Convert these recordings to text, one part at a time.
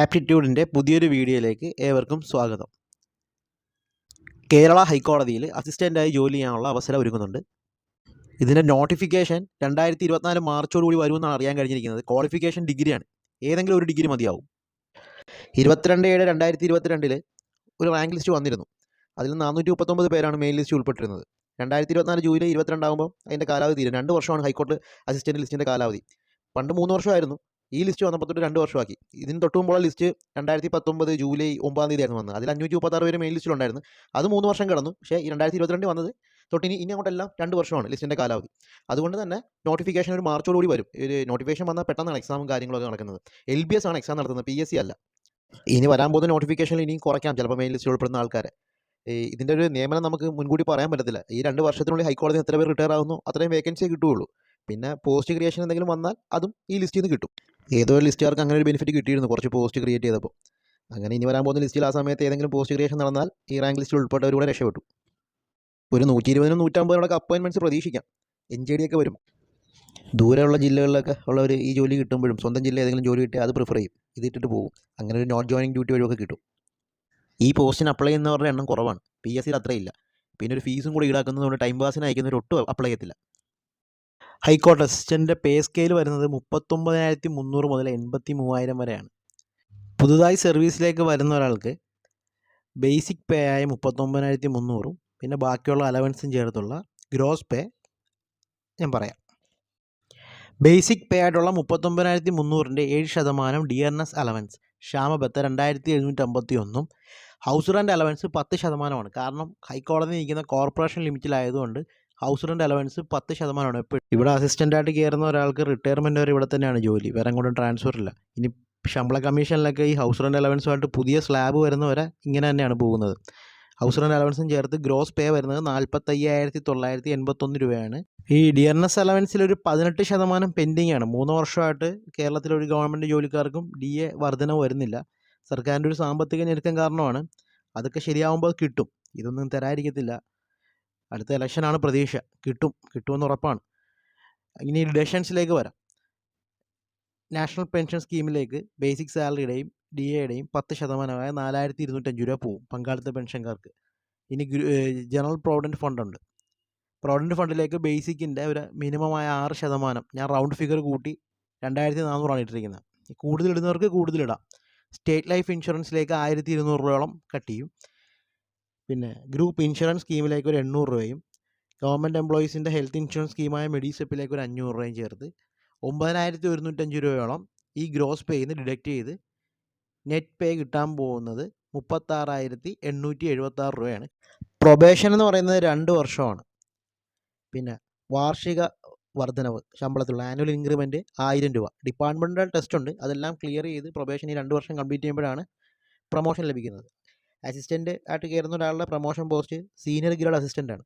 ആപ്റ്റിറ്റ്യൂഡിന്റെ പുതിയൊരു വീഡിയോയിലേക്ക് ഏവർക്കും സ്വാഗതം. കേരള ഹൈക്കോടതിയിൽ അസിസ്റ്റന്റായി ജോലി ചെയ്യാനുള്ള അവസരം ഒരുങ്ങുന്നുണ്ട് ഇതിന്റെ നോട്ടിഫിക്കേഷൻ രണ്ടായിരത്തി ഇരുപത്തിനാല് മാർച്ചോടുകൂടി വരുമെന്നാണ് അറിയാൻ കഴിഞ്ഞിരിക്കുന്നത്. ക്വാളിഫിക്കേഷൻ ഡിഗ്രിയാണ്. ഏതെങ്കിലും ഒരു ഡിഗ്രി മതിയാവും. ഇരുപത്തിരണ്ട് ഏഴ് രണ്ടായിരത്തി ഇരുപത്തിരണ്ടിൽ ഒരു റാങ്ക് ലിസ്റ്റ് വന്നിരുന്നു. അതിൽ നാനൂറ്റി മുപ്പത്തൊമ്പത് പേരാണ് മെയിൻ ലിസ്റ്റ് ഉൾപ്പെട്ടിരുന്നത്. രണ്ടായിരത്തി ഇരുപത്തിനാല് ജൂലൈ ഇരുപത്തിരണ്ടാകുമ്പോൾ അതിന്റെ കാലാവധി തീരും. രണ്ട് വർഷമാണ് ഹൈക്കോടതി അസിസ്റ്റന്റ് ലിസ്റ്റിന്റെ കാലാവധി. പണ്ട് മൂന്ന് വർഷമായിരുന്നു. ഈ ലിസ്റ്റ് വന്നപ്പോൾ തൊട്ട് രണ്ട് വർഷമാക്കി. ഇതിന് തൊട്ട് മുമ്പുള്ള ലിസ്റ്റ് രണ്ടായിരത്തി പത്തൊമ്പത് ജൂലൈ ഒമ്പതാം തീയതി ആയിരുന്നു വന്നത്. അതിൽ അഞ്ഞൂറ്റി മുപ്പത്താറ് പേര് മെയിൻ ലിസ്റ്റിലുണ്ടായിരുന്നു അത് മൂന്ന് വർഷം കടന്നു. പക്ഷേ ഈ രണ്ടായിരത്തി ഇരുപത്തിരണ്ട് വന്നത് തൊട്ടിനി ഇനി അങ്ങോട്ടെല്ലാം രണ്ട് വർഷമാണ് ലിസ്റ്റിന്റെ കാലാവധി. അതുകൊണ്ട് തന്നെ നോട്ടിഫിക്കേഷൻ ഒരു മാർച്ചോടുകൂടി വരും. ഒരു നോട്ടിഫിക്കേഷൻ വന്നാൽ പെട്ടെന്നാണ് എക്സാമും കാര്യങ്ങളൊക്കെ നടക്കുന്നത്. എൽ ബി എസ് ആണ് എക്സാം നടത്തുന്നത്. പി എസ് സി അല്ല. ഇനി വരാൻ പോകുന്ന നോട്ടിഫിക്കേഷനിൽ ഇനിയും കുറയ്ക്കാം. ചിലപ്പോൾ മെയിൻ ലിസ്റ്റിൽ ഉൾപ്പെടുന്ന ആൾക്കാരെ. ഇതിന്റെ ഒരു നിയമനം നമുക്ക് മുൻകൂട്ടി പറയാൻ പറ്റത്തില്ല. ഈ രണ്ട് വർഷത്തിനുള്ളിൽ ഹൈക്കോടതി എത്ര പേർ റിട്ടയർ ആകുന്നു അത്രയും വേക്കൻസിയെ കിട്ടുകയുള്ളൂ. പിന്നെ പോസ്റ്റ് ക്രിയേഷൻ എന്തെങ്കിലും വന്നാൽ അതും ഈ ലിസ്റ്റിൽ നിന്ന് കിട്ടും. ഏതോ ലിസ്റ്റുകാർക്ക് അങ്ങനെ ഒരു ബെനിഫിറ്റ് കിട്ടിയിരുന്നു കുറച്ച് പോസ്റ്റ് ക്രിയേറ്റ് ചെയ്തപ്പോൾ. അങ്ങനെ ഇനി വരാൻ പോകുന്ന ലിസ്റ്റിൽ ആ സമയത്ത് ഏതെങ്കിലും പോസ്റ്റ് ക്രിയേഷൻ നടന്നാൽ ഈ റാങ്ക് ലിസ്റ്റിൽ ഉൾപ്പെട്ടവരൂടെ രക്ഷപ്പെട്ടു. ഒരു നൂറ്റി ഇരുപതിനും നൂറ്റമ്പതിനോടൊക്കെ അപ്പോയിൻമെന്റ്സ് പ്രതീക്ഷിക്കാം. എൻ ജെ ഡി ഒക്കെ വരും. ദൂരെയുള്ള ജില്ലകളിലൊക്കെ ഉള്ളവർ ഈ ജോലി കിട്ടുമ്പോഴും സ്വന്തം ജില്ല ഏതെങ്കിലും ജോലി കിട്ടിയാൽ അത് പ്രിഫർ ചെയ്യും. ഇത് ഇട്ടിട്ട് പോകും. അങ്ങനെ ഒരു നോട്ട് ജോയിനിങ് ഡ്യൂട്ടി വഴിയൊക്കെ കിട്ടും. ഈ പോസ്റ്റിന് അപ്ലൈ ചെയ്യുന്നവരുടെ എണ്ണം കുറവാണ്. പി എസ് സിയിൽ അത്രയില്ല. പിന്നെ ഒരു ഫീസും കൂടി ഈടാക്കുന്നതുകൊണ്ട് ടൈം പാസിന് അയക്കുന്നവർ ഒട്ടും അപ്ലൈ ചെയ്യത്തില്ല. ഹൈക്കോടതി അസിസ്റ്റന്റിന്റെ പേ സ്കെയിൽ വരുന്നത് മുപ്പത്തൊമ്പതിനായിരത്തി മുന്നൂറ് മുതൽ എൺപത്തി മൂവായിരം വരെയാണ്. പുതുതായി സർവീസിലേക്ക് വരുന്ന ഒരാൾക്ക് ബേസിക് പേ ആയ മുപ്പത്തൊമ്പതിനായിരത്തി മുന്നൂറും പിന്നെ ബാക്കിയുള്ള അലവൻസും ചേർത്തുള്ള ഗ്രോസ് പേ ഞാൻ പറയാം. ബേസിക് പേ ആയിട്ടുള്ള മുപ്പത്തൊമ്പതിനായിരത്തി മുന്നൂറിന്റെ ഏഴ് ശതമാനം ഡി എൻ എസ് അലവൻസ് ക്ഷാമബത്ത് രണ്ടായിരത്തി എഴുന്നൂറ്റി അമ്പത്തി ഒന്നും ഹൗസ് റെന്റ് അലവൻസ് പത്ത് ശതമാനമാണ്. കാരണം ഹൈക്കോടതി നിൽക്കുന്ന കോർപ്പറേഷൻ ലിമിറ്റിലായതുകൊണ്ട് ഹൗസ് റെന്റ് അലവൻസ് പത്ത് ശതമാനമാണ്. എപ്പോഴും ഇവിടെ അസിസ്റ്റന്റായിട്ട് കയറുന്ന ഒരാൾക്ക് റിട്ടയർമെന്റ് വരെ ഇവിടെ തന്നെയാണ് ജോലി. വേറെ അങ്ങോട്ടും ട്രാൻസ്ഫർ ഇല്ല. ഇനി ശമ്പള കമ്മീഷനിലൊക്കെ ഈ ഹൗസ് റെന്റ് അലവൻസുമായിട്ട് പുതിയ സ്ലാബ് വരുന്നവരെ ഇങ്ങനെ തന്നെയാണ് പോകുന്നത്. ഹൗസ് റെന്റ് അലവൻസും ചേർത്ത് ഗ്രോസ് പേ വരുന്നത് നാൽപ്പത്തയ്യായിരത്തി തൊള്ളായിരത്തി എൺപത്തൊന്ന് രൂപയാണ്. ഈ ഡിയർനെസ് അലവൻസിൽ ഒരു പതിനെട്ട് ശതമാനം പെൻഡിങ് ആണ്. മൂന്ന് വർഷമായിട്ട് കേരളത്തിലെ ഒരു ഗവൺമെന്റ് ജോലിക്കാർക്കും ഡി എ വർധനവ് വരുന്നില്ല. സർക്കാരിന്റെ ഒരു സാമ്പത്തിക ഞെരുക്കം കാരണമാണ്. അതൊക്കെ ശരിയാവുമ്പോൾ കിട്ടും. ഇതൊന്നും തരാതിരിക്കത്തില്ല. അടുത്ത ഇലക്ഷനാണ് പ്രതീക്ഷ. കിട്ടും. കിട്ടുമെന്ന് ഉറപ്പാണ്. ഇനി ഡിഡക്ഷൻസിലേക്ക് വരാം. നാഷണൽ പെൻഷൻ സ്കീമിലേക്ക് ബേസിക് സാലറിയുടെയും ഡി എയുടെയും പത്ത് ശതമാനമായ നാലായിരത്തി ഇരുന്നൂറ്റഞ്ച് രൂപ പോവും പങ്കാളിത്ത പെൻഷൻകാർക്ക്. ഇനി ജനറൽ പ്രോവിഡന്റ് ഫണ്ടുണ്ട്. പ്രോവിഡന്റ് ഫണ്ടിലേക്ക് ബേസിക്കിന്റെ ഒരു മിനിമമായ ആറ് ശതമാനം ഞാൻ റൗണ്ട് ഫിഗർ കൂട്ടി രണ്ടായിരത്തി നാനൂറാണ് ഇട്ടിരിക്കുന്നത്. കൂടുതൽ ഇടുന്നവർക്ക് കൂടുതലിടാം സ്റ്റേറ്റ് ലൈഫ് ഇൻഷുറൻസിലേക്ക് ആയിരത്തി ഇരുന്നൂറ് രൂപയോളം കട്ട് ചെയ്യും. പിന്നെ ഗ്രൂപ്പ് ഇൻഷുറൻസ് സ്കീമിലേക്ക് ഒരു എണ്ണൂറ് രൂപയും ഗവൺമെന്റ് എംപ്ലോയീസിന്റെ ഹെൽത്ത് ഇൻഷുറൻസ് സ്കീമായ മെഡിസെപ്പിലേക്ക് ഒരു അഞ്ഞൂറ് രൂപയും ചേർത്ത് ഒമ്പതിനായിരത്തി ഒരുന്നൂറ്റഞ്ച് രൂപയോളം ഈ ഗ്രോസ് പേയിൽ നിന്ന് ഡിഡക്റ്റ് ചെയ്ത് നെറ്റ് പേ കിട്ടാൻ പോകുന്നത് മുപ്പത്താറായിരത്തി എണ്ണൂറ്റി എഴുപത്താറ് രൂപയാണ്. പ്രൊബേഷൻ എന്ന് പറയുന്നത് രണ്ട് വർഷമാണ്. പിന്നെ വാർഷിക വർധനവ് ശമ്പളത്തിലുള്ള ആനുവൽ ഇൻക്രിമെന്റ് ആയിരം രൂപ. ഡിപ്പാർട്ട്മെന്റൽ ടെസ്റ്റ് ഉണ്ട്. അതെല്ലാം ക്ലിയർ ചെയ്ത് പ്രൊബേഷൻ ഈ രണ്ട് വർഷം കംപ്ലീറ്റ് ചെയ്യുമ്പോഴാണ് പ്രൊമോഷൻ ലഭിക്കുന്നത്. അസിസ്റ്റന്റ് ആയിട്ട് കയറുന്ന ഒരാളുടെ promotion post senior grade assistant ആണ്.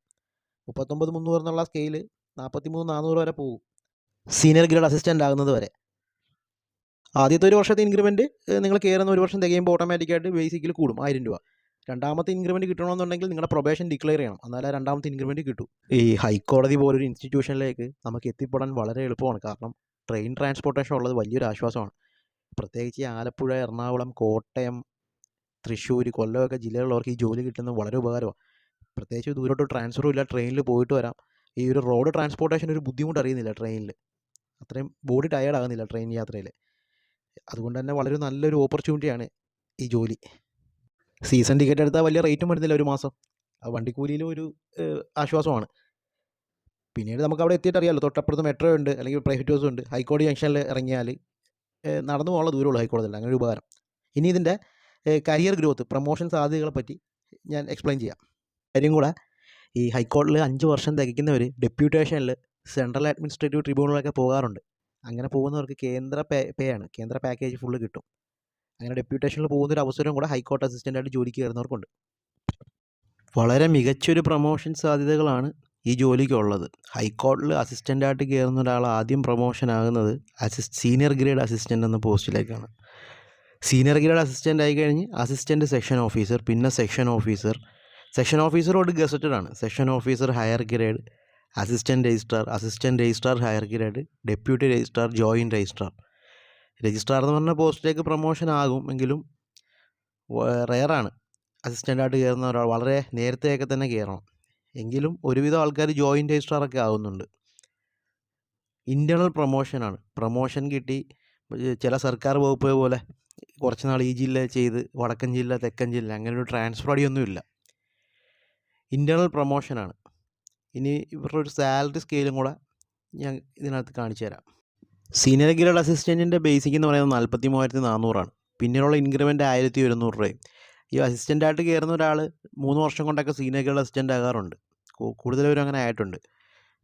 മുപ്പത്തൊമ്പത് മുന്നൂറ് എന്നുള്ള സ്കെയിൽ നാൽപ്പത്തി മൂന്ന് നാനൂറ് വരെ പോകും. സീനിയർ ഗ്രേഡ് അസിസ്റ്റന്റ് ആകുന്നത് വരെ. ആദ്യത്തെ ഒരു വർഷത്തെ ഇൻക്രിമെന്റ് നിങ്ങൾ കയറുന്ന ഒരു വർഷം തികയുമ്പോൾ ഓട്ടോമാറ്റിക്കായിട്ട് ബേസിക്കിൽ കൂടും ആയിരം രൂപ. രണ്ടാമത്തെ ഇൻക്രിമെന്റ് കിട്ടണമെന്നുണ്ടെങ്കിൽ നിങ്ങളുടെ പ്രൊബേഷൻ ഡിക്ലെയർ ചെയ്യണം. എന്നാലേ രണ്ടാമത്തെ ഇൻക്രിമെന്റ് കിട്ടൂ. ഈ ഹൈക്കോടതി പോലൊരു ഇൻസ്റ്റിറ്റ്യൂഷനിലേക്ക് നമുക്ക് എത്തിപ്പെടാൻ വളരെ എളുപ്പമാണ്. കാരണം ട്രെയിൻ ട്രാൻസ്പോർട്ടേഷൻ ഉള്ളത് വലിയൊരു ആശ്വാസമാണ്. പ്രത്യേകിച്ച് ആലപ്പുഴ എറണാകുളം കോട്ടയം തൃശ്ശൂർ കൊല്ലമൊക്കെ ജില്ലയിലുള്ളവർക്ക് ഈ ജോലി കിട്ടുന്നത് വളരെ ഉപകാരമാണ്. പ്രത്യേകിച്ച് ദൂരോട്ട് ട്രാൻസ്ഫറും ഇല്ല ട്രെയിനിൽ പോയിട്ട് വരാം. ഈ ഒരു റോഡ് ട്രാൻസ്പോർട്ടേഷൻ ഒരു ബുദ്ധിമുട്ട് അറിയുന്നില്ല ട്രെയിനിൽ അത്രയും ബോഡി ടയേർഡ് ആകുന്നില്ല ട്രെയിൻ യാത്രയിൽ അതുകൊണ്ട് തന്നെ വളരെ നല്ലൊരു ഓപ്പർച്യൂണിറ്റിയാണ് ഈ ജോലി. സീസൺ ടിക്കറ്റ് എടുത്താൽ വലിയ റേറ്റും വരുന്നില്ല ഒരു മാസം. വണ്ടിക്കൂലിയിലും ഒരു ആശ്വാസമാണ്. പിന്നീട് നമുക്ക് അവിടെ എത്തിയിട്ട് അറിയാമല്ലോ തൊട്ടപ്പുറത്ത് മെട്രോ ഉണ്ട് അല്ലെങ്കിൽ പ്രൈവറ്റ് ബസ്സും ഉണ്ട്. ഹൈക്കോടതി ജംഗ്ഷനിൽ ഇറങ്ങിയാൽ നടന്നു പോകാനുള്ള ദൂരമുള്ളൂ ഹൈക്കോടതിയിൽ. അങ്ങനെ ഒരു ഉപകാരം. ഇനി ഇതിന്റെ കരിയർ ഗ്രോത്ത് പ്രൊമോഷൻ സാധ്യതകളെ പറ്റി ഞാൻ എക്സ്പ്ലെയിൻ ചെയ്യാം. കാര്യം കൂടെ ഈ ഹൈക്കോടതിയിൽ അഞ്ച് വർഷം തികയ്ക്കുന്നവർ ഡെപ്യൂട്ടേഷനിൽ സെൻട്രൽ അഡ്മിനിസ്ട്രേറ്റീവ് ട്രിബ്യൂണലൊക്കെ പോകാറുണ്ട്. അങ്ങനെ പോകുന്നവർക്ക് കേന്ദ്ര പേ പേ ആണ്. കേന്ദ്ര പാക്കേജ് ഫുള്ള് കിട്ടും. അങ്ങനെ ഡെപ്യൂട്ടേഷനിൽ പോകുന്നൊരു അവസരം കൂടെ ഹൈക്കോർട്ട് അസിസ്റ്റന്റായിട്ട് ജോലിക്ക് കയറുന്നവർക്കുണ്ട്. വളരെ മികച്ചൊരു പ്രൊമോഷൻ സാധ്യതകളാണ് ഈ ജോലിക്കുള്ളത്. ഹൈക്കോർട്ടിൽ അസിസ്റ്റന്റായിട്ട് കയറുന്ന ഒരാൾ ആദ്യം പ്രൊമോഷൻ ആകുന്നത് അസിസ്റ്റ് സീനിയർ ഗ്രേഡ് അസിസ്റ്റന്റ് എന്ന പോസ്റ്റിലേക്കാണ്. സീനിയർ ഗ്രേഡ് അസിസ്റ്റന്റ് ആയി കഴിഞ്ഞ് അസിസ്റ്റന്റ് സെക്ഷൻ ഓഫീസർ പിന്നെ സെക്ഷൻ ഓഫീസർ സെക്ഷൻ ഓഫീസറോട് ഗസറ്റഡ് ആണ്. Section officer higher grade assistant registrar assistant registrar higher grade deputy registrar joint registrar registrar എന്ന് പറഞ്ഞ പോസ്റ്റിലേക്ക് പ്രൊമോഷൻ ആകും എങ്കിലും റെയറാണ് അസിസ്റ്റന്റായിട്ട് കയറുന്ന ഒരാൾ വളരെ നേരത്തെയൊക്കെ തന്നെ കയറണം എങ്കിലും ഒരുവിധം ആൾക്കാർ ജോയിന്റ് രജിസ്ട്രാറൊക്കെ ആകുന്നുണ്ട് ഇന്റേണൽ പ്രൊമോഷനാണ് പ്രൊമോഷൻ കിട്ടി. ചില സർക്കാർ വകുപ്പ് പോലെ കുറച്ച് നാൾ ഈ ജില്ല ചെയ്ത് വടക്കൻ ജില്ല തെക്കൻ ജില്ല അങ്ങനെ ഒരു ട്രാൻസ്ഫർ അടിയൊന്നുമില്ല ഇന്റേർണൽ പ്രൊമോഷനാണ് ഇനി ഇവരുടെ ഒരു സാലറി സ്കെയിലും കൂടെ ഞാൻ ഇതിനകത്ത് കാണിച്ചു തരാം. സീനിയർ ഗ്രേഡ് അസിസ്റ്റന്റിന്റെ ബേസിക് എന്ന് പറയുന്നത് നാൽപ്പത്തി മൂവായിരത്തി നാനൂറാണ് പിന്നീടുള്ള ഇൻക്രിമെന്റ് ആയിരത്തി ഒരുന്നൂറ് രൂപയും. ഈ അസിസ്റ്റന്റായിട്ട് കയറുന്ന ഒരാൾ മൂന്ന് വർഷം കൊണ്ടൊക്കെ സീനിയർ ഗ്രേഡ് അസിസ്റ്റന്റ് ആകാറുണ്ട്. കൂടുതലവരും കൂടുതലും അങ്ങനെ ആയിട്ടുണ്ട്.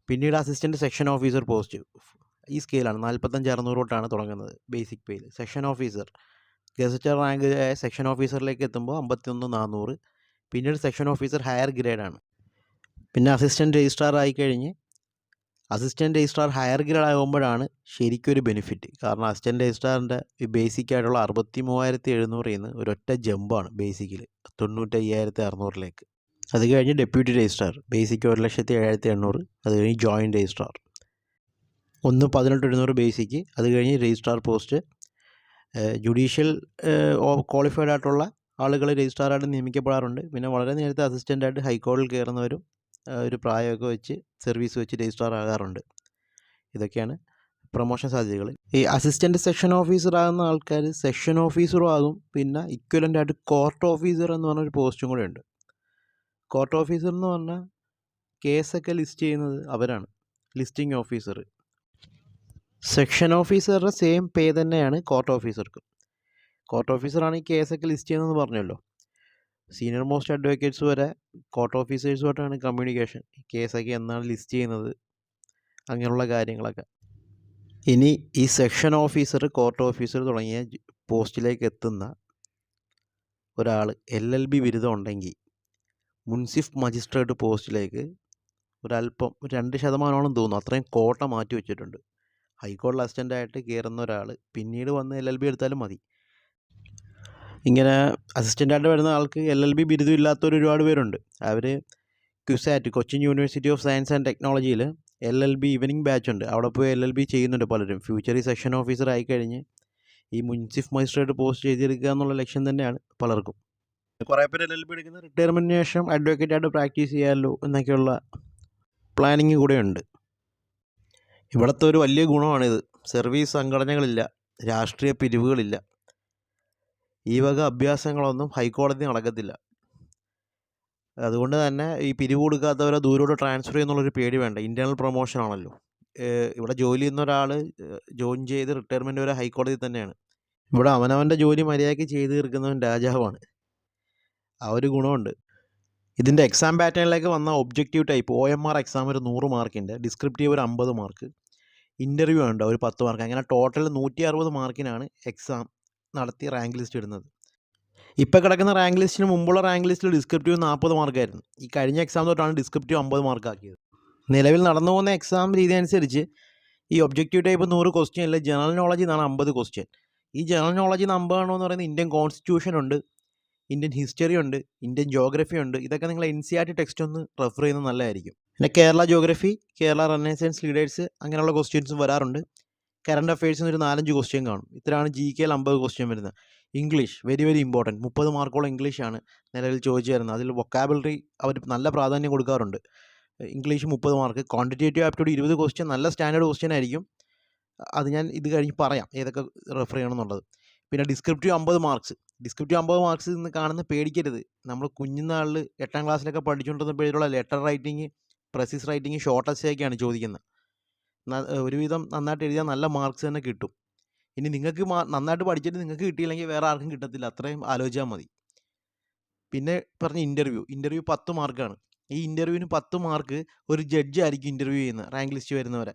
പിന്നീട് അസിസ്റ്റന്റ് സെക്ഷൻ ഓഫീസർ പോസ്റ്റ് ഈ സ്കെയിലാണ് നാൽപ്പത്തഞ്ച് അറുന്നൂറ് തൊട്ടാണ് തുടങ്ങുന്നത് ബേസിക് പേയിൽ section officer gazetted rank section ഓഫീസറിലേക്ക് എത്തുമ്പോൾ അമ്പത്തിയൊന്ന് നാനൂറ് പിന്നീട് സെക്ഷൻ ഓഫീസർ ഹയർ ഗ്രേഡാണ്. പിന്നെ അസിസ്റ്റന്റ് രജിസ്ട്രാർ ആയി കഴിഞ്ഞ് അസിസ്റ്റന്റ് രജിസ്ട്രാർ ഹയർ ഗ്രേഡ് ആകുമ്പോഴാണ് ശരിക്കൊരു ബെനിഫിറ്റ്. കാരണം അസിസ്റ്റന്റ് രജിസ്ട്രാറിന്റെ ഈ ബേസിക് ആയിട്ടുള്ള അറുപത്തി മൂവായിരത്തി എഴുന്നൂറിൽ നിന്ന് ഒരൊറ്റ ജമ്പാണ് ബേസിക്കിൽ തൊണ്ണൂറ്റി അയ്യായിരത്തി അറുന്നൂറിലേക്ക് അത് കഴിഞ്ഞ് ഡെപ്യൂട്ടി രജിസ്ട്രാർ ബേസിക് ഒരു ലക്ഷത്തി ഏഴായിരത്തി എണ്ണൂറ്. അത് കഴിഞ്ഞ് ജോയിന്റ് രജിസ്ട്രാർ. ഒന്ന് പതിനെട്ട് എഴുന്നൂറ് ബേസിക്ക് അത് കഴിഞ്ഞ് രജിസ്ട്രാർ പോസ്റ്റ്. ജുഡീഷ്യൽ ക്വാളിഫൈഡ് ആയിട്ടുള്ള ആളുകൾ രജിസ്ട്രാറായിട്ട് നിയമിക്കപ്പെടാറുണ്ട്. പിന്നെ വളരെ നേരത്തെ അസിസ്റ്റന്റായിട്ട് ഹൈക്കോടതിയിൽ കയറുന്നവരും ഒരു പ്രായമൊക്കെ വെച്ച് സർവീസ് വെച്ച് രജിസ്ട്രാർ ആകാറുണ്ട് ഇതൊക്കെയാണ് പ്രൊമോഷൻ സാധ്യതകൾ. ഈ അസിസ്റ്റന്റ് സെക്ഷൻ ഓഫീസർ ആകുന്ന ആൾക്കാർ സെക്ഷൻ ഓഫീസറും ആകും. പിന്നെ ഇക്വലന്റ് ആയിട്ട് കോർട്ട് ഓഫീസർ എന്ന് പറഞ്ഞൊരു പോസ്റ്റും കൂടെ ഉണ്ട്. കോർട്ട് ഓഫീസർ എന്ന് പറഞ്ഞാൽ കേസൊക്കെ ലിസ്റ്റ് ചെയ്യുന്നത് അവരാണ്. Listing officer. സെക്ഷൻ ഓഫീസറുടെ സെയിം പേ തന്നെയാണ് കോർട്ട് ഓഫീസർക്ക് കോർട്ട് ഓഫീസറാണ് ഈ കേസൊക്കെ ലിസ്റ്റ് ചെയ്യുന്നതെന്ന് പറഞ്ഞല്ലോ. സീനിയർ മോസ്റ്റ് അഡ്വക്കേറ്റ്സ് വരെ കോർട്ട് ഓഫീസേഴ്സുമായിട്ടാണ് കമ്മ്യൂണിക്കേഷൻ കേസൊക്കെ എന്നാണ് ലിസ്റ്റ് ചെയ്യുന്നത്. അങ്ങനെയുള്ള കാര്യങ്ങളൊക്കെ. ഇനി ഈ സെക്ഷൻ ഓഫീസർ കോർട്ട് ഓഫീസർ തുടങ്ങിയ പോസ്റ്റിലേക്ക് എത്തുന്ന ഒരാൾ എൽ എൽ ബി ബിരുദം ഉണ്ടെങ്കിൽ മുൻസിഫ് മജിസ്ട്രേറ്റ് പോസ്റ്റിലേക്ക് ഒരല്പം ഒരു രണ്ട് ശതമാനമാണെന്ന് തോന്നുന്നു അത്രയും കോട്ട മാറ്റി വെച്ചിട്ടുണ്ട്. ഹൈക്കോടതി അസിസ്റ്റന്റായിട്ട് കയറുന്ന ഒരാൾ പിന്നീട് വന്ന് എൽ എൽ ബി എടുത്താലും മതി. ഇങ്ങനെ അസിസ്റ്റന്റായിട്ട് വരുന്ന ആൾക്ക് എൽ എൽ ബി ബിരുദം ഇല്ലാത്തവർ ഒരുപാട് പേരുണ്ട്. അവർ CUSAT Cochin university of science and ടെക്നോളജിയിൽ L L B evening batch ഉണ്ട്. അവിടെ പോയി എൽ എൽ ബി ചെയ്യുന്നുണ്ട് പലരും. ഫ്യൂച്ചറി സെക്ഷൻ ഓഫീസർ ആയി കഴിഞ്ഞ് ഈ മുൻസിഫ് മജിസ്ട്രേറ്റ് പോസ്റ്റ് ചെയ്തെടുക്കുക എന്നുള്ള ലക്ഷ്യം തന്നെയാണ് പലർക്കും. കുറേ പേര് എൽ എൽ ബി എടുക്കുന്ന റിട്ടയർമെന്റിന് ശേഷം അഡ്വക്കേറ്റ് ആയിട്ട് പ്രാക്ടീസ് ചെയ്യാമല്ലോ എന്നൊക്കെയുള്ള പ്ലാനിങ് കൂടെ ഉണ്ട്. ഇവിടുത്തെ ഒരു വലിയ ഗുണമാണിത്. സർവീസ് സംഘടനകളില്ല രാഷ്ട്രീയ പിരിവുകളില്ല. ഈ വക അഭ്യാസങ്ങളൊന്നും ഹൈക്കോടതി നടക്കത്തില്ല. അതുകൊണ്ട് തന്നെ ഈ പിരിവ് കൊടുക്കാത്തവരെ ദൂരോട്ട് ട്രാൻസ്ഫർ ചെയ്യുന്നുള്ളൊരു പേടി വേണ്ട. ഇന്റേർണൽ പ്രൊമോഷൻ ആണല്ലോ. ഇവിടെ ജോലി ചെയ്യുന്ന ഒരാൾ ജോയിൻ ചെയ്ത് റിട്ടയർമെന്റ് വരെ ഹൈക്കോടതി തന്നെയാണ്. ഇവിടെ അവനവന്റെ ജോലി മര്യാദയ്ക്ക് ചെയ്ത് തീർക്കുന്നവൻ രാജാവാണ്. ആ ഒരു ഗുണമുണ്ട്. ഇതിന്റെ എക്സാം പാറ്റേണിലേക്ക് വന്ന objective type O M R exam ഒരു നൂറ് മാർക്കിന്റെ ഡിസ്ക്രിപ്റ്റീവ് ഒരു അമ്പത് മാർക്ക് ഇന്റർവ്യൂ ഉണ്ട് ഒരു പത്ത് മാർക്ക് അങ്ങനെ ടോട്ടൽ നൂറ്റി അറുപത് മാർക്കിനാണ് എക്സാം നടത്തി റാങ്ക് ലിസ്റ്റ് ഇടുന്നത്. ഇപ്പോൾ കിടക്കുന്ന റാങ്ക് ലിസ്റ്റിന് മുമ്പുള്ള റാങ്ക് ലിസ്റ്റിൽ ഡിസ്ക്രിപ്റ്റീവ് നാൽപ്പത് മാർക്കായിരുന്നു ഈ കഴിഞ്ഞ എക്സാം തൊട്ടാണ് ഡിസ്ക്രിപ്റ്റീവ് അമ്പത് മാർക്കാക്കിയത് നിലവിൽ നടന്നു പോകുന്ന എക്സാം രീതി അനുസരിച്ച് ഈ ഒബ്ജക്റ്റീവ് ടൈപ്പ് നൂറ് ക്വസ്റ്റ്യൻ അല്ല ജനറൽ നോളജിൽ നിന്നാണ് അമ്പത് ക്വസ്റ്റ്യൻ ഈ ജനറൽ നോളജിൽ നിന്ന് അമ്പതാണോ എന്ന് പറയുന്നത് ഇന്ത്യൻ കോൺസ്റ്റിറ്റ്യൂഷൻ ഉണ്ട്. ഇന്ത്യൻ ഹിസ്റ്ററി ഉണ്ട് ഇന്ത്യൻ ജോഗ്രഫി ഉണ്ട് ഇതൊക്കെ നിങ്ങൾ N C R T text ഒന്ന് റെഫർ ചെയ്യുന്നത് നല്ലതായിരിക്കും. പിന്നെ Kerala geography Kerala renaissance leaders അങ്ങനെയുള്ള ക്വസ്റ്റ്യൻസും വരാറുണ്ട്. കറണ്ട് അഫയേഴ്സിന് ഒരു നാലഞ്ച് ക്വസ്റ്റ്യൻ കാണും. ഇത്രയാണ് ജി കെയിൽ അമ്പത് ക്വസ്റ്റ്യൻ വരുന്നത്. ഇംഗ്ലീഷ് വെരി വെരി ഇമ്പോർട്ടന്റ് മുപ്പത് മാർക്കോളം ഇംഗ്ലീഷാണ് നിലവിൽ ചോദിച്ചു തരുന്നത് അതിൽ വൊക്കാബിലറി അവർ നല്ല പ്രാധാന്യം കൊടുക്കാറുണ്ട്. ഇംഗ്ലീഷ് മുപ്പത് മാർക്ക് ക്വാണ്ടിറ്റേറ്റീവ് ആപ്റ്റിറ്റ്യൂഡ് ഇരുപത് ക്വസ്റ്റ്യൻ നല്ല സ്റ്റാൻഡേർഡ് ക്വസ്റ്റ്യൻ ആയിരിക്കും. അത് ഞാൻ ഇത് കഴിഞ്ഞ് പറയാം ഏതൊക്കെ റെഫർ ചെയ്യണം എന്നുള്ളത്. പിന്നെ ഡിസ്ക്രിപ്റ്റീവ് അമ്പത് മാർക്സ് ഡിസ്ക്രിപ്റ്റീവ് അമ്പത് മാർക്സ് നിന്ന് കാണുന്ന പേടിക്കരുത്. നമ്മൾ കുഞ്ഞുനാളിൽ എട്ടാം ക്ലാസ്സിലൊക്കെ പഠിച്ചുകൊണ്ടിരുന്ന പേരുള്ള letter writing precis writing short എസ്സേയൊക്കെയാണ് ചോദിക്കുന്നത്. ഒരുവിധം നന്നായിട്ട് എഴുതിയാൽ നല്ല മാർക്സ് തന്നെ കിട്ടും. ഇനി നിങ്ങൾക്ക് നന്നായിട്ട് പഠിച്ചിട്ട് നിങ്ങൾക്ക് കിട്ടിയില്ലെങ്കിൽ വേറെ ആർക്കും കിട്ടത്തില്ല. അത്രയും ആലോചിച്ചാൽ മതി. പിന്നെ പറഞ്ഞ ഇന്റർവ്യൂ ഇന്റർവ്യൂ പത്ത് മാർക്കാണ് ഈ ഇന്റർവ്യൂവിന് പത്ത് മാർക്ക് ഒരു ജഡ്ജ് ആയിരിക്കും ഇന്റർവ്യൂ ചെയ്യുന്നത് റാങ്ക് ലിസ്റ്റ് വരുന്നവരെ.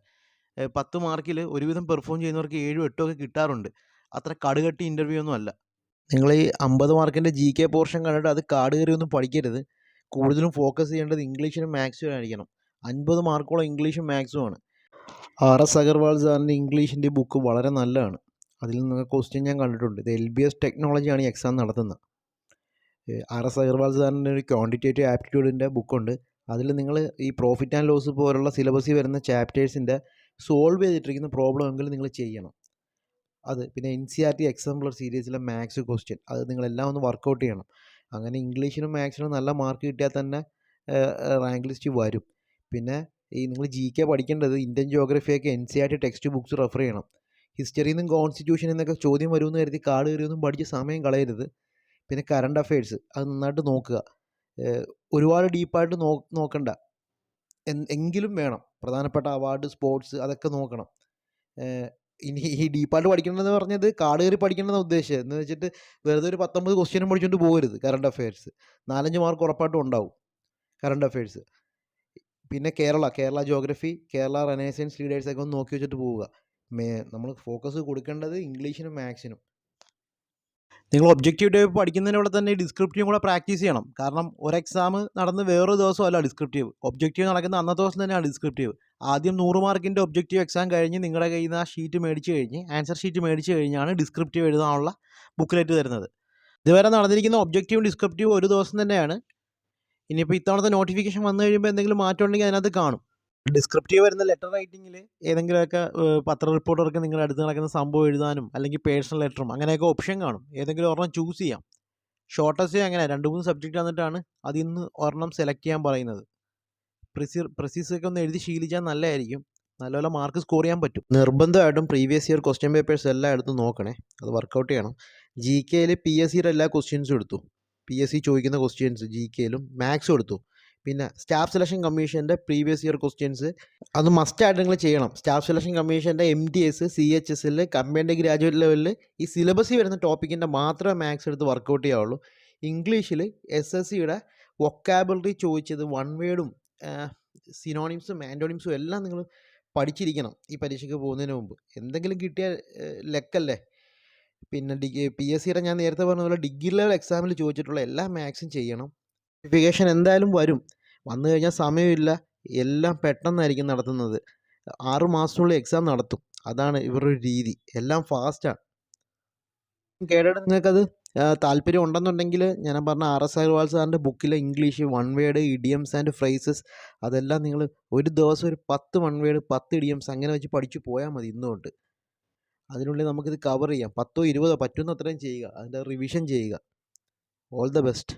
പത്ത് മാർക്കിൽ ഒരുവിധം പെർഫോം ചെയ്യുന്നവർക്ക് ഏഴും എട്ടും ഒക്കെ കിട്ടാറുണ്ട്. അത്ര കടുകട്ടി ഇന്റർവ്യൂ ഒന്നും അല്ല. നിങ്ങൾ ഈ അമ്പത് മാർക്കിന്റെ ജി കെ പോർഷൻ കണ്ടിട്ട് അത് കാട് കയറി ഒന്നും പഠിക്കരുത്. കൂടുതലും ഫോക്കസ് ചെയ്യേണ്ടത് ഇംഗ്ലീഷിനും മാത്സും ആയിരിക്കണം. അൻപത് മാർക്കോളം ഇംഗ്ലീഷും മാത്സും ആണ്. ആർ എസ് അഗർവാൾ സാറിന്റെ ഇംഗ്ലീഷിന്റെ ബുക്ക് വളരെ നല്ലതാണ്. അതിൽ നിന്ന് ക്വസ്റ്റ്യൻ ഞാൻ കണ്ടിട്ടുണ്ട്. ഇത് എൽ ബി എസ് ടെക്നോളജിയാണ് ഈ എക്സാം നടത്തുന്നത്. ആർ എസ് അഗർവാൾ സാറിന്റെ ഒരു ക്വാണ്ടിറ്റേറ്റീവ് ആപ്റ്റിറ്റ്യൂഡിന്റെ ബുക്കുണ്ട് അതിൽ നിങ്ങൾ ഈ പ്രോഫിറ്റ് ആൻഡ് ലോസ് പോലുള്ള സിലബസിൽ വരുന്ന ചാപ്റ്റേഴ്സിന്റെ സോൾവ് ചെയ്തിട്ടിരിക്കുന്ന പ്രോബ്ലം എങ്കിലും നിങ്ങൾ ചെയ്യണം. അത്. പിന്നെ N C R T exemplar സീരീസിലെ മാത്സ് ക്വസ്റ്റ്യൻ അത് നിങ്ങളെല്ലാം ഒന്ന് വർക്കൗട്ട് ചെയ്യണം. അങ്ങനെ ഇംഗ്ലീഷിനും മാത്സിനും നല്ല മാർക്ക് കിട്ടിയാൽ തന്നെ റാങ്ക് ലിസ്റ്റ് വരും. പിന്നെ ഈ നിങ്ങൾ ജി കെ പഠിക്കേണ്ടത് Indian ജോഗ്രഫിയൊക്കെ N C R T text books refer ചെയ്യണം. ഹിസ്റ്ററിയിൽ നിന്നും കോൺസ്റ്റിറ്റ്യൂഷനിൽ നിന്നൊക്കെ ചോദ്യം വരുമെന്ന് കരുതി കാട് കയറിയൊന്നും പഠിച്ച് സമയം കളയരുത്. പിന്നെ കറണ്ട് അഫയേഴ്സ് അത് നന്നായിട്ട് നോക്കുക. ഒരുപാട് ഡീപ്പായിട്ട് നോ നോക്കണ്ട. എങ്കിലും വേണം. പ്രധാനപ്പെട്ട അവാർഡ് സ്പോർട്സ് അതൊക്കെ നോക്കണം. ഇനി ഈ ഡീപ്പായിട്ട് പഠിക്കണമെന്ന് പറഞ്ഞത് കാട് കയറി പഠിക്കണമെന്ന് ഉദ്ദേശിച്ചത് എന്ന് വെച്ചിട്ട് വെറുതെ ഒരു പത്തൊമ്പത് ക്വസ്റ്റ്യനും പഠിച്ചുകൊണ്ട് പോകരുത് കറണ്ട് അഫയേഴ്സ് നാലഞ്ച് മാർക്ക് ഉറപ്പായിട്ടും ഉണ്ടാവും കറണ്ട് അഫയേഴ്സ് പിന്നെ കേരള കേരള ജോഗ്രഫി കേരള റെനേസൻസ് ലീഡേഴ്സൊക്കെ ഒന്ന് നോക്കി വെച്ചിട്ട് പോവുക. മേ നമ്മൾ ഫോക്കസ് കൊടുക്കേണ്ടത് ഇംഗ്ലീഷിനും മാത്സിനും നിങ്ങൾ ഒബ്ജക്റ്റീവ് ടൈപ്പ് പഠിക്കുന്നതിനോടെ തന്നെ ഡിസ്ക്രിപ്റ്റീവ് കൂടെ പ്രാക്ടീസ് ചെയ്യണം. കാരണം ഒരു എക്സാം നടന്ന് വേറൊരു ദിവസമല്ല ഡിസ്ക്രിപ്റ്റീവ് ഒബ്ജക്റ്റീവ് നടക്കുന്ന അന്നത്തെ ദിവസം തന്നെയാണ് ഡിസ്ക്രിപ്റ്റീവ് ആദ്യം നൂറ് മാർക്കിന്റെ ഒബ്ജക്റ്റീവ് എക്സാം കഴിഞ്ഞ് നിങ്ങളുടെ കയ്യിൽ നിന്ന് ആ ഷീറ്റ് മേടിച്ച് കഴിഞ്ഞ് ആൻസർ ഷീറ്റ് മേടിച്ച് കഴിഞ്ഞാണ് ഡിസ്ക്രിപ്റ്റീവ് എഴുതാനുള്ള ബുക്കിലേറ്റ് തരുന്നത്. ഇതുവരെ നടന്നിരിക്കുന്ന ഒബ്ജക്റ്റീവും ഡിസ്ക്രിപ്റ്റീവും ഒരു ദിവസം തന്നെയാണ്. ഇനിയിപ്പോൾ ഇത്തവണത്തെ നോട്ടിഫിക്കേഷൻ വന്നു കഴിയുമ്പോൾ എന്തെങ്കിലും മാറ്റം ഉണ്ടെങ്കിൽ അതിനകത്ത് കാണും. ഡിസ്ക്രിപ്റ്റീവ് വരുന്ന ലെറ്റർ റൈറ്റിങ്ങിൽ ഏതെങ്കിലുമൊക്കെ പത്ര റിപ്പോർട്ടർക്ക് നിങ്ങളുടെ അടുത്ത് നടക്കുന്ന സംഭവം എഴുതാനും അല്ലെങ്കിൽ പേഴ്സണൽ ലെറ്ററും അങ്ങനെയൊക്കെ ഓപ്ഷൻ കാണും. ഏതെങ്കിലും ഒരെണ്ണം ചൂസ് ചെയ്യാം. ഷോർട്ടസ്റ്റ് അങ്ങനെ രണ്ട് മൂന്ന് സബ്ജക്റ്റ് വന്നിട്ടാണ് അതിൽ നിന്ന് ഒരെണ്ണം സെലക്ട് ചെയ്യാൻ പറയുന്നത്. പ്രിസി പ്രിസീസൊക്കെ ഒന്ന് എഴുതി ശീലിച്ചാൽ നല്ലതായിരിക്കും. നല്ലപോലെ മാർക്ക് സ്കോർ ചെയ്യാൻ പറ്റും. നിർബന്ധമായിട്ടും പ്രീവിയസ് ഇയർ ക്വസ്റ്റ്യൻ പേപ്പേഴ്സ് എല്ലാം എടുത്ത് നോക്കണേ. അത് വർക്കൗട്ട് ചെയ്യണം. ജി കെയിൽ പി എസ് സിയുടെ എല്ലാ ക്വസ്റ്റ്യൻസും എടുത്തു. പി എസ് സി ചോദിക്കുന്ന ക്വസ്റ്റ്യൻസ് ജി കെയിലും മാത്സും എടുത്തു. പിന്നെ സ്റ്റാഫ് സെലക്ഷൻ കമ്മീഷന്റെ പ്രീവിയസ് ഇയർ ക്വസ്റ്റ്യൻസ് അത് മസ്റ്റായിട്ട് നിങ്ങൾ ചെയ്യണം. സ്റ്റാഫ് സെലക്ഷൻ കമ്മീഷന്റെ M T S C H S L combined graduate ലെവലിൽ ഈ സിലബസിൽ വരുന്ന ടോപ്പിക്കിന്റെ മാത്രമേ മാത്സ് എടുത്ത് വർക്കൗട്ട് ചെയ്യാവുള്ളൂ. ഇംഗ്ലീഷിൽ എസ് എസ് സിയുടെ വൊക്കാബിലിറ്റി ചോദിച്ചത് വൺ വേർഡും സിനോണിംസും ആന്റോണിംസും എല്ലാം നിങ്ങൾ പഠിച്ചിരിക്കണം ഈ പരീക്ഷയ്ക്ക് പോകുന്നതിന് മുമ്പ്. എന്തെങ്കിലും കിട്ടിയ ലെക്കല്ലേ? പിന്നെ ഡിഗ്രി പി എസ് സിയുടെ ഞാൻ നേരത്തെ പറഞ്ഞ പോലെ ഡിഗ്രി ലെവൽ എക്സാമിൽ ചോദിച്ചിട്ടുള്ള എല്ലാ മാത്സും ചെയ്യണം. നോട്ടിഫിക്കേഷൻ എന്തായാലും വരും. വന്നു കഴിഞ്ഞാൽ സമയമില്ല. എല്ലാം പെട്ടെന്നായിരിക്കും നടത്തുന്നത്. ആറ് മാസത്തിനുള്ളിൽ എക്സാം നടത്തും. അതാണ് ഇവരുടെ രീതി. എല്ലാം ഫാസ്റ്റാണ്. കേട്ടിട്ട് നിങ്ങൾക്കത് താല്പര്യം ഉണ്ടെന്നുണ്ടെങ്കിൽ ഞാൻ പറഞ്ഞ ആർ എസ് അഗർവാൾ സാറിന്റെ ബുക്കിലെ English one word idioms and phrases അതെല്ലാം നിങ്ങൾ ഒരു ദിവസം ഒരു പത്ത് വൺ വേഡ് പത്ത് ഇഡിയംസ് അങ്ങനെ വെച്ച് പഠിച്ചു പോയാൽ മതി ഇന്നുകൊണ്ട് അതിനുള്ളിൽ നമുക്കിത് കവർ ചെയ്യാം. പത്തോ ഇരുപതോ പറ്റുന്ന അത്രയും ചെയ്യുക. അതിന്റെ റിവിഷൻ ചെയ്യുക. All the best